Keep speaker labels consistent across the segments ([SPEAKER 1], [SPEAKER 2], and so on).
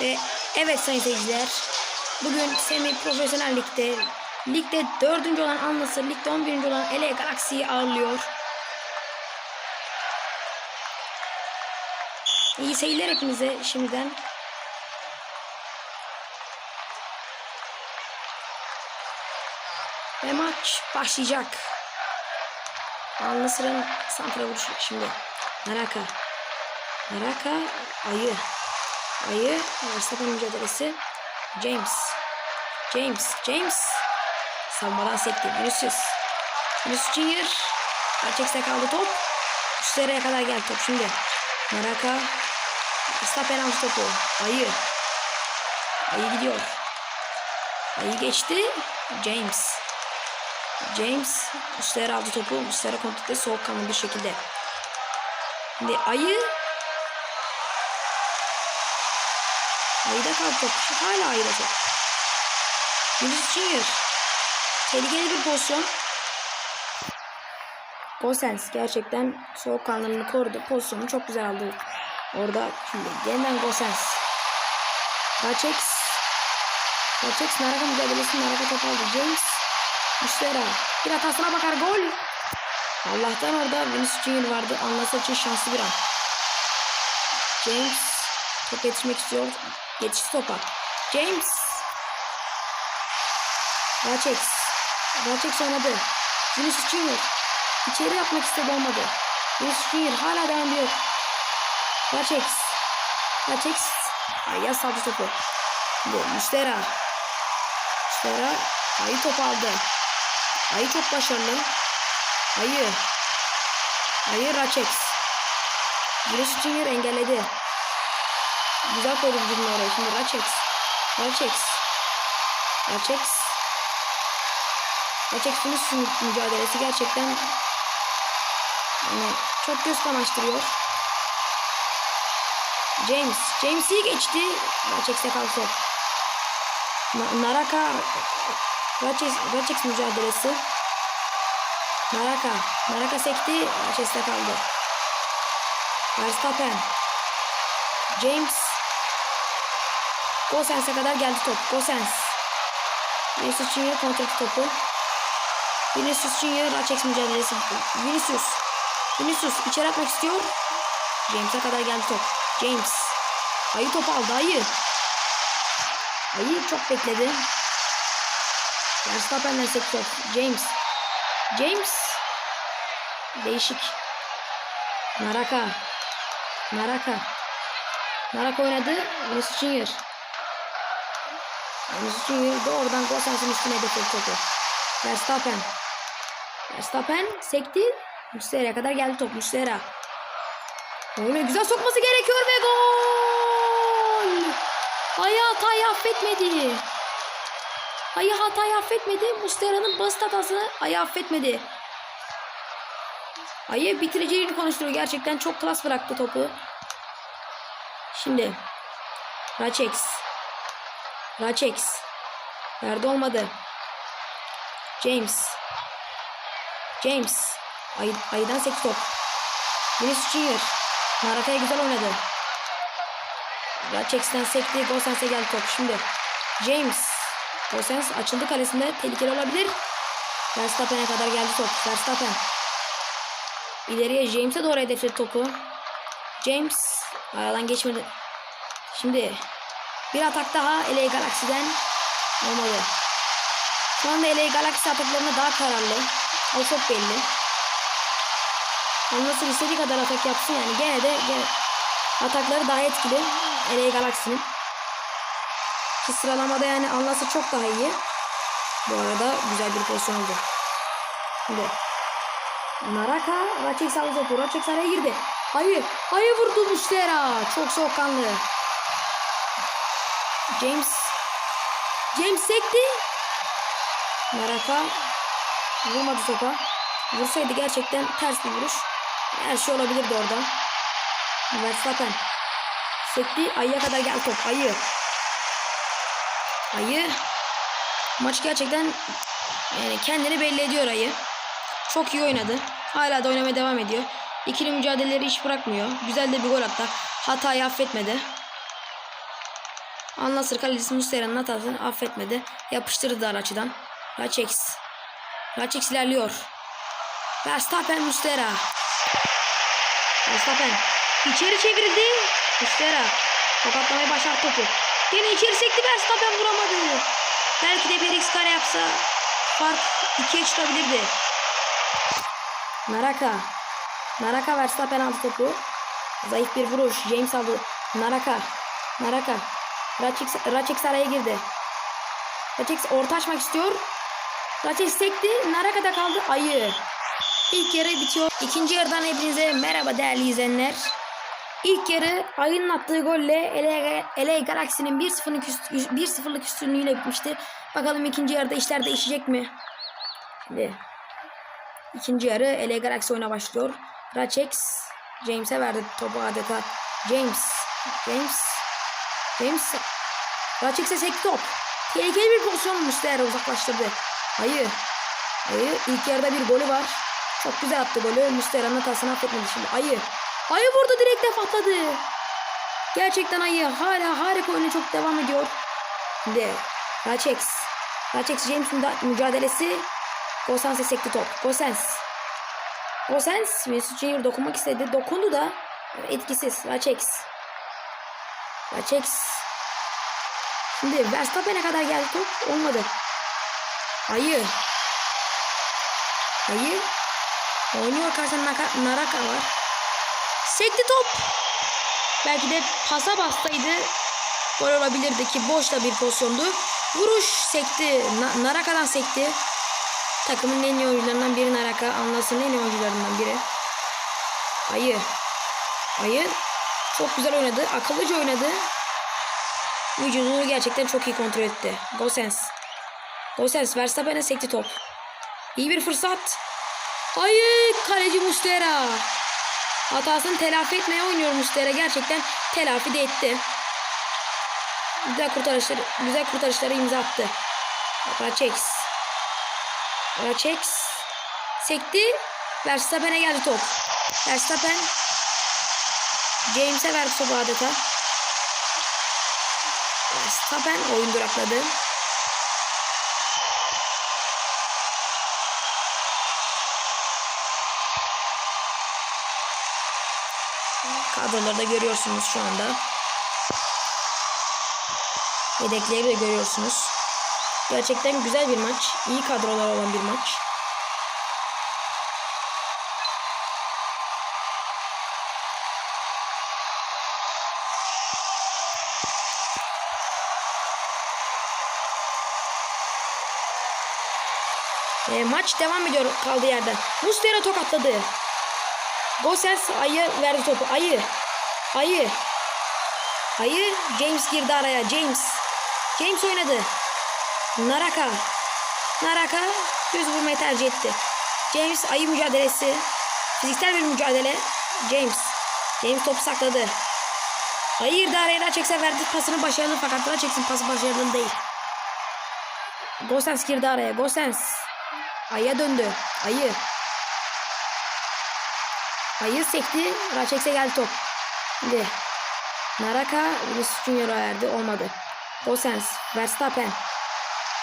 [SPEAKER 1] Ve evet sayın seyirciler. Bugün semi profesyonel ligde ligde dördüncü olan Al ligde 11. olan LA Galaxy'yi ağırlıyor. İyi seyirler hepinize şimdiden. Ve maç başlayacak. Al Nassr'ın santra vuruşu şimdi. Naraka. Naraka ayı. Ayı Verstappen mücadelesi. James. James. James. Savunmadan sekti. Vinicius. Vinicius Junior. Erkekse kaldı top. Üstlere kadar geldi top şimdi. Naraka. Verstappen aldı topu. Ayı. Ayı gidiyor. Ayı geçti. James. James üstlere aldı topu. Üstlere kontrolde soğukkanlı bir şekilde. Şimdi ayı Ayıda kaldı top. Hala ayıda top. Vinicius Junior. Tehlikeli bir pozisyon. Gosens gerçekten soğukkanlılığını korudu. Pozisyonu çok güzel aldı. Orada şimdi yeniden Gosens. Rachex. Rachex Naraka mücadelesi Naraka top aldı. James. Müştera. Bir hatasına bakar gol. Allah'tan orada Vinicius Junior vardı. Anlasa için şanslı bir an. James top yetişmek istiyor. Yetişti topa. James. Rachex. Rachex oynadı. Vinicius Junior. İçeri yapmak istedi olmadı. Vinicius Junior hala devam ediyor. Rachex. Rachex. Ayya saldı topu. Bu Müştera. Müştera. Ayı top aldı. Ayı çok başarılı. Ayı. Ayı Rachex. Vinicius Junior engelledi. Güzel koydu bir cümle oraya. Şimdi Rachex. Rachex. Rachex. Rachex Vinicius mücadelesi gerçekten yani çok göz kamaştırıyor. James. James iyi geçti. Rachex'e kaldı top. Na- Naraka Rachex, Rachex mücadelesi. Naraka. Naraka sekti. Rachex'te kaldı. Verstappen. James. Gosens'e kadar geldi top. Gosens. Vinicius Junior kontrol topu. Vinicius Junior Rachex mücadelesi. Vinicius. Vinicius içeri atmak istiyor. James'e kadar geldi top. James. Ayı topu aldı. Ayı. Ayı çok bekledi. Verstappen'den sekti top. James. James. Değişik. Naraka. Naraka. Naraka oynadı. Vinicius Junior. Vinicius Junior doğrudan Gosens'in üstüne hedefledi topu. Verstappen. Verstappen sekti. Muslera'ya kadar geldi top. Muslera. Öyle güzel sokması gerekiyor ve gol. Ayı hatayı affetmedi. Ayı hatayı affetmedi. Muslera'nın basit hatasını ayı affetmedi. Ayı bitireceğini konuşturuyor. Gerçekten çok klas bıraktı topu. Şimdi. Rachex. Rachex. Verdi olmadı. James. James. Ay, ayıdan sekti top. Vinicius Junior. Naraka'ya güzel oynadı. Rachex'ten sekti. Gosens'e geldi top. Şimdi James. Gosens açıldı kalesinde. Tehlikeli olabilir. Verstappen'e kadar geldi top. Verstappen. İleriye James'e doğru hedefledi topu. James. Aradan geçmedi. Şimdi bir atak daha LA Galaxy'den olmadı. Şu anda LA Galaxy ataklarına daha kararlı. O çok belli. Anlasın istediği kadar atak yapsın yani gene de gene atakları daha etkili LA Galaxy'nin. Ki sıralamada yani Anlasın çok daha iyi. Bu arada güzel bir pozisyon oldu. Şimdi Naraka Raçek topu. Raçek araya girdi. Hayır. Hayır vurdu Müştera. Çok soğukkanlı. James. James sekti. Naraka vurmadı topa. Vursaydı gerçekten ters bir vuruş. Her şey olabilirdi orada. Verstappen. Sekti. Ayıya kadar gel top. Ayı. Ayı. Maç gerçekten yani kendini belli ediyor ayı. Çok iyi oynadı. Hala da oynamaya devam ediyor. İkili mücadeleleri hiç bırakmıyor. Güzel de bir gol attı. Hatayı affetmedi. Al-Nassr kalecisi Muslera'nın hatasını affetmedi. Yapıştırdı dar açıdan. Raçeks. Raçeks ilerliyor. Verstappen Muslera. Verstappen. İçeri çevirdi. Muslera. Tokatlamayı başardı topu. Yine içeri sekti Verstappen vuramadı. Belki de bir x kare yapsa fark ikiye çıkabilirdi. Naraka. Naraka Verstappen aldı topu. Zayıf bir vuruş. James aldı. Naraka. Naraka. Raçeks, Raçeks araya girdi. Raçeks orta açmak istiyor. Raçeks sekti. Naraka'da kaldı. Ayı. İlk yarı bitiyor. İkinci yarıdan hepinize merhaba değerli izleyenler. İlk yarı Ayı'nın attığı golle LA, LA Galaxy'nin 1-0'lık üst, 1-0'lık üstünlüğüyle bitmişti. Bakalım ikinci yarıda işler değişecek mi? Şimdi ikinci yarı LA Galaxy oyuna başlıyor. Rachex James'e verdi topu adeta. James. James. James. Rachex'e sekti top. Tehlikeli bir pozisyon Muslera uzaklaştırdı. Ayı. Ayı ilk yarıda bir golü var. Çok güzel attı golü. Muslera'nın hatasını affetmedi şimdi. Ayı. Ayı vurdu direkte patladı. Gerçekten Ayı hala harika oyunu çok devam ediyor. Şimdi Rachex. Rachex James müda- mücadelesi. Gosens'e sekti top. Gosens. Gosens Mesut Junior dokunmak istedi. Dokundu da etkisiz. Rachex. Rachex. Şimdi Verstappen'e kadar geldi top. Olmadı. Ayı. Ayı. Oynuyor karşısında Naraka var. Sekti top. Belki de pasa bastaydı. Gol olabilirdi ki boş da bir pozisyondu. Vuruş sekti. Na- Naraka'dan sekti. Takımın en iyi oyuncularından biri Naraka. Anlasın en iyi oyuncularından biri. Ayı. Ayı çok güzel oynadı. Akıllıca oynadı. Vücudunu gerçekten çok iyi kontrol etti. Gosens. Gosens Verstappen'e sekti top. İyi bir fırsat. Ayı kaleci Mustera. Hatasını telafi etmeye oynuyor Mustera. Gerçekten telafi de etti. Güzel kurtarışları, güzel kurtarışları imza attı. Rachex. Rachex. Sekti. Verstappen'e geldi top. Verstappen James'e verdi topu adeta. Verstappen oyun durakladı. Kadroları da görüyorsunuz şu anda. Yedekleri de görüyorsunuz. Gerçekten güzel bir maç. İyi kadrolar olan bir maç. E, maç devam ediyor kaldığı yerden. Mustera tokatladı. Gosens ayı verdi topu. Ayı. Ayı. Ayı. James girdi araya. James. James oynadı. Naraka. Naraka düz vurmayı tercih etti. James ayı mücadelesi. Fiziksel bir mücadele. James. James topu sakladı. Ayı girdi araya da çekse verdi pasını başarılı fakat da çeksin pası başarılı değil. Gosens girdi araya. Gosens. Ayıya döndü. Ayı. Ayı sekti. Raçekse geldi top. Şimdi Naraka Vinicius Junior'a verdi. Olmadı. Gosens. Verstappen.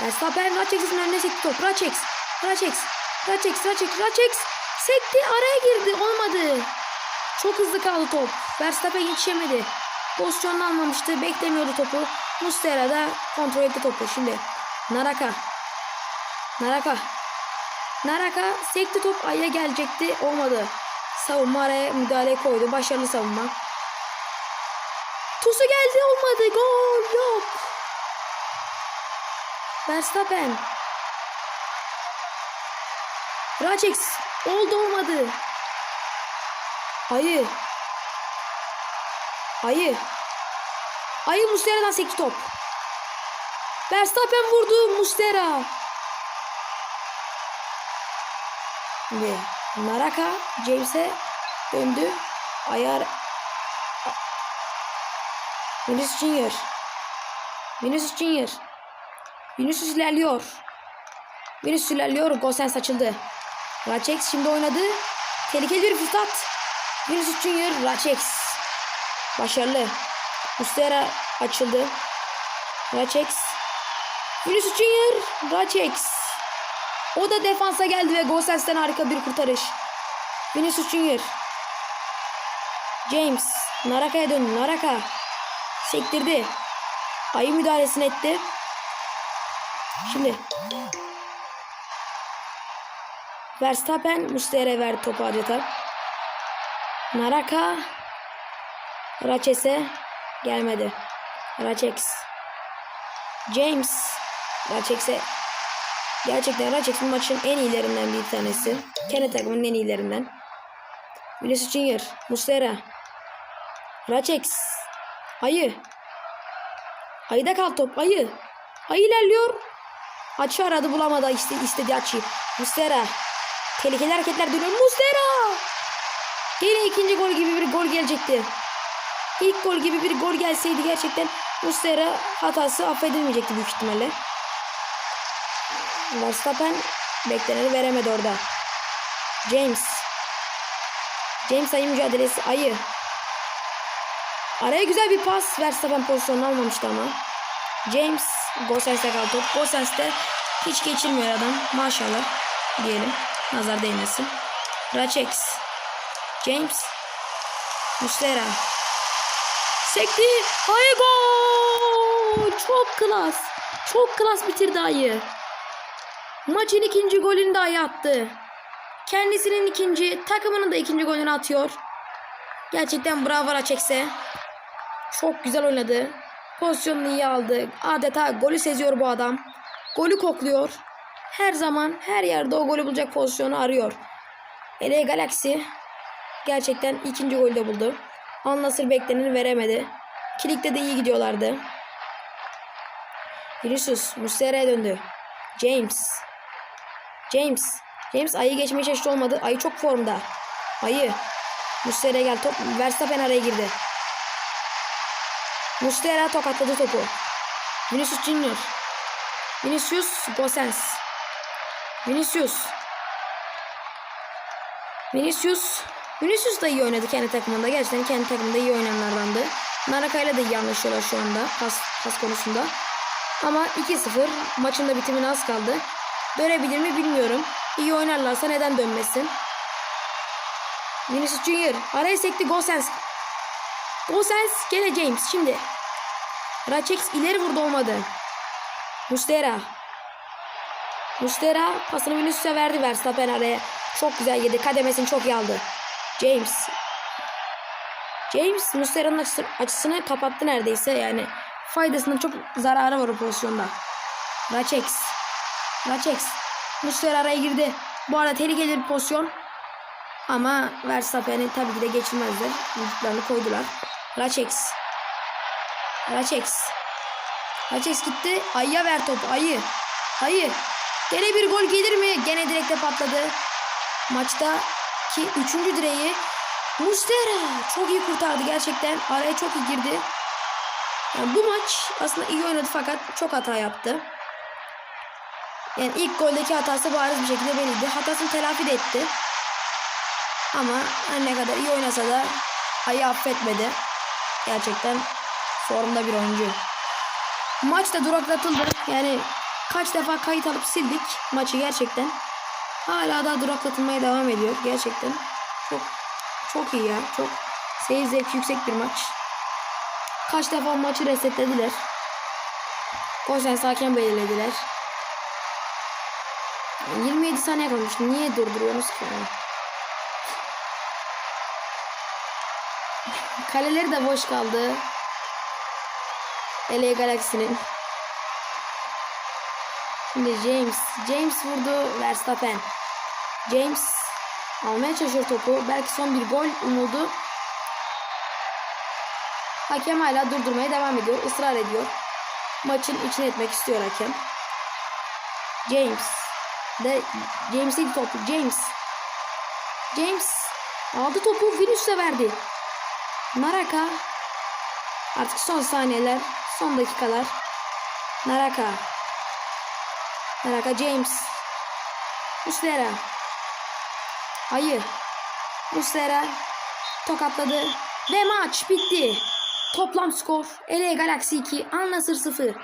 [SPEAKER 1] Verstappen Raçeks'in önüne sekti top. Raçeks. Raçeks. Raçeks. Raçeks. Raçeks. Sekti. Araya girdi. Olmadı. Çok hızlı kaldı top. Verstappen yetişemedi. Pozisyonunu almamıştı. Beklemiyordu topu. Mustera da kontrol etti topu. Şimdi Naraka. Naraka. Naraka sekti top aya gelecekti. Olmadı. Savunma araya müdahale koydu. Başarılı savunma. Tusu geldi olmadı. Gol yok. Verstappen. Racex. Oldu olmadı. Ayı. Ayı. Ayı Mustera'dan sekti top. Verstappen vurdu Mustera. Şimdi Naraka James'e döndü. Ayar Vinicius Junior. Vinicius Junior. Vinicius ilerliyor. Vinicius ilerliyor. Gosens açıldı. Rachex şimdi oynadı. Tehlikeli bir fırsat. Vinicius Junior. Rachex. Başarılı. Mustera açıldı. Rachex. Vinicius Junior. Rachex. O da defansa geldi ve Gosens'ten harika bir kurtarış. Vinicius Junior. James. Naraka'ya döndü. Naraka. Sektirdi. Ayı müdahalesini etti. Şimdi. Verstappen Mustera'ya verdi topu adeta. Naraka. Raçes'e gelmedi. Raçex. James. Raçex'e Gerçekten Raçex'in maçın en iyilerinden bir tanesi. Kendi takımının en iyilerinden. Vinicius Junior. Muslera. Raçex. Ayı. Ayıda kal top. Ayı. Ayı ilerliyor. Açı aradı bulamadı işte istediği açıyı. Muslera. Tehlikeli hareketler dönüyor. Muslera. Yine ikinci gol gibi bir gol gelecekti. İlk gol gibi bir gol gelseydi gerçekten Muslera hatası affedilmeyecekti büyük ihtimalle. Verstappen bekleneni veremedi orada. James. James ayı mücadelesi. Ayı. Araya güzel bir pas. Verstappen pozisyonunu almamıştı ama. James. Gosens'te kaldı top. Gosens'te hiç geçirmiyor adam. Maşallah diyelim. Nazar değmesin. Rachex. James. Muslera. Sekti. Ayı gol. Çok klas. Çok klas bitirdi ayı. Maçın ikinci golünü ayı attı. Kendisinin ikinci, takımının da ikinci golünü atıyor. Gerçekten bravo Raçekse. Çok güzel oynadı. Pozisyonunu iyi aldı. Adeta golü seziyor bu adam. Golü kokluyor. Her zaman her yerde o golü bulacak pozisyonu arıyor. LA Galaxy gerçekten ikinci golü de buldu. Al Nassr bekleneni veremedi. Kilikte de iyi gidiyorlardı. Vinicius Muslera'ya döndü. James. James. James ayı geçmeye çalıştı olmadı. Ayı çok formda. Ayı. Muslera'ya gel. Top Verstappen araya girdi. Muslera tokatladı topu. Vinicius Junior. Vinicius Gosens. Vinicius. Vinicius. Vinicius da iyi oynadı kendi takımında. Gerçekten kendi takımında iyi oynayanlardandı. Naraka ile de iyi anlaşıyorlar şu anda pas, pas konusunda. Ama 2-0 maçın da bitimine az kaldı. Dönebilir mi bilmiyorum. İyi oynarlarsa neden dönmesin? Vinicius Junior araya sekti Gosens. Gosens gene James şimdi. Rachex ileri vurdu olmadı. Mustera. Mustera pasını Vinicius'a verdi Verstappen araya. Çok güzel yedi. Kademesini çok iyi aldı. James. James Mustera'nın açısı- açısını kapattı neredeyse yani. Faydasının çok zararı var o pozisyonda. Rachex. Rachex. Mustera araya girdi. Bu arada tehlikeli bir pozisyon. Ama Verstappen'i tabii ki de geçilmezler. Vücutlarını koydular. Rachex. Rachex. Rachex gitti. Ayıya ver topu. Ayı. Ayı. Gene bir gol gelir mi? Gene direkte patladı. Maçta ki üçüncü direği Mustera çok iyi kurtardı gerçekten. Araya çok iyi girdi. Yani bu maç aslında iyi oynadı fakat çok hata yaptı. Yani ilk goldeki hatası bariz bir şekilde belliydi. Hatasını telafi etti. Ama her ne kadar iyi oynasa da ayı affetmedi. Gerçekten formda bir oyuncu. Maç da duraklatıldı. Yani kaç defa kayıt alıp sildik maçı gerçekten. Hala daha duraklatılmaya devam ediyor. Gerçekten çok çok iyi ya. Çok seyir zevki yüksek bir maç. Kaç defa maçı resetlediler. Konsens hakem belirlediler. Yani 27 saniye kalmış. Niye durduruyorsunuz ki? Yani? Kaleleri de boş kaldı. LA Galaxy'nin. Şimdi James. James vurdu Verstappen. James almaya çalışıyor topu. Belki son bir gol umudu. Hakem hala durdurmaya devam ediyor. Israr ediyor. Maçın içine etmek istiyor hakem. James. De James değil topu. James. James aldı topu Vinicius'a verdi. Naraka. Artık son saniyeler, son dakikalar. Naraka. Naraka James. Muslera. Ayı. Muslera tokatladı ve maç bitti. Toplam skor LA Galaxy 2 Al Nassr 0.